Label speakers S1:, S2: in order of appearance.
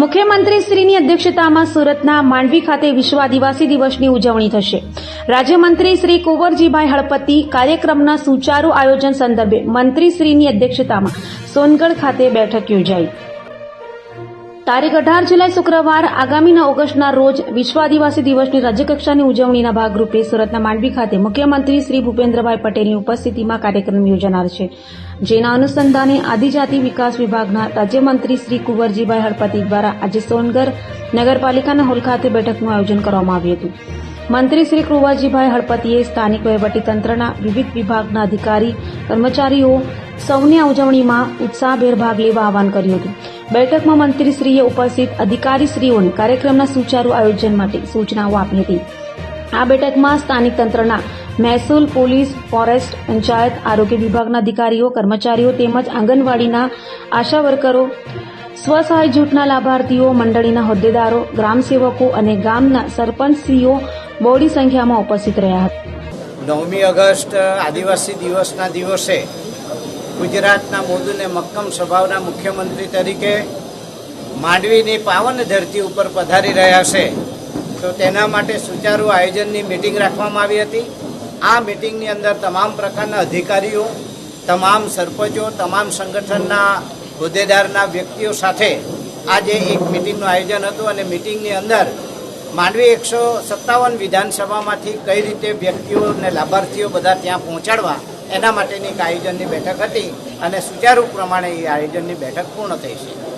S1: મુખ્યમંત્રી શ્રીની અધ્યક્ષતામાં સુરતના માંડવી ખાતે વિશ્વ આદિવાસી દિવસની ઉજવણી થશે. રાજ્યમંત્રી શ્રી કુંવરજીભાઈ હળપતિ કાર્યક્રમના સુચારુ આયોજન સંદર્ભે મંત્રી શ્રીની અધ્યક્ષતામાં સોનગઢ ખાતે બેઠક યોજાઈ. તારીખ અઢાર જુલાઈ શુક્રવાર, આગામીના ઓગસ્ટના રોજ વિશ્વ આદિવાસી દિવસની રાજ્યકક્ષાની ઉજવણીના ભાગરૂપે સુરતના માંડવી ખાતે મુખ્યમંત્રી શ્રી ભૂપેન્દ્રભાઈ પટેલની ઉપસ્થિતિમાં કાર્યક્રમ યોજાનાર છે. જેના અનુસંધાને આદિજાતિ વિકાસ વિભાગના રાજ્યમંત્રી શ્રી કુંવરજીભાઈ હળપતિ દ્વારા આજે સોનગર નગરપાલિકાના હોલ ખાતે બેઠકનું આયોજન કરવામાં આવ્યું હતું. મંત્રી શ્રી કુંવરજીભાઈ હળપતિએ સ્થાનિક વહીવટીતંત્રના વિવિધ વિભાગના અધિકારી, કર્મચારીઓ સૌને આ ઉજવણીમાં ઉત્સાહભેર ભાગ લેવા આહવાન કર્યું હતું. બેઠકમાં મંત્રીશ્રીએ ઉપસ્થિત અધિકારીશ્રીઓને કાર્યક્રમના સુચારુ આયોજન માટે સૂચનાઓ આપી હતી. આ બેઠકમાં સ્થાનિક તંત્રના મહેસૂલ પોલીસ, ફોરેસ્ટ, પંચાયત, આરોગ્ય વિભાગના અધિકારીઓ, કર્મચારીઓ તેમજ આંગણવાડીના આશા વર્કરો, સ્વસહાય જૂથના લાભાર્થીઓ, મંડળીના હોદ્દેદારો ગ્રામસેવકો અને ગામના સરપંચશ્રીઓ બહોળી સંખ્યામાં ઉપસ્થિત રહ્યા હતા.
S2: નવમી ઓગસ્ટ આદિવાસી દિવસના દિવસે ગુજરાતના મોદુને મક્કમ સ્વભાવના મુખ્યમંત્રી તરીકે માંડવીની પાવન ધરતી ઉપર પધારી રહ્યા છે. તો તેના માટે સુચારુ આયોજનની મિટિંગ રાખવામાં આવી હતી. આ મિટિંગની અંદર તમામ પ્રકારના અધિકારીઓ, તમામ સરપંચો, તમામ સંગઠનના હોદ્દેદારના વ્યક્તિઓ સાથે આજે એક મિટિંગનું આયોજન હતું અને મિટિંગની અંદર માંડવી એકસો સત્તાવન વિધાનસભામાંથી કઈ રીતે વ્યક્તિઓ અને લાભાર્થીઓ બધા ત્યાં પહોંચાડવા એના માટેની એક આયોજનની બેઠક હતી અને સુચારુ પ્રમાણે એ આયોજનની બેઠક પૂર્ણ થઈ છે.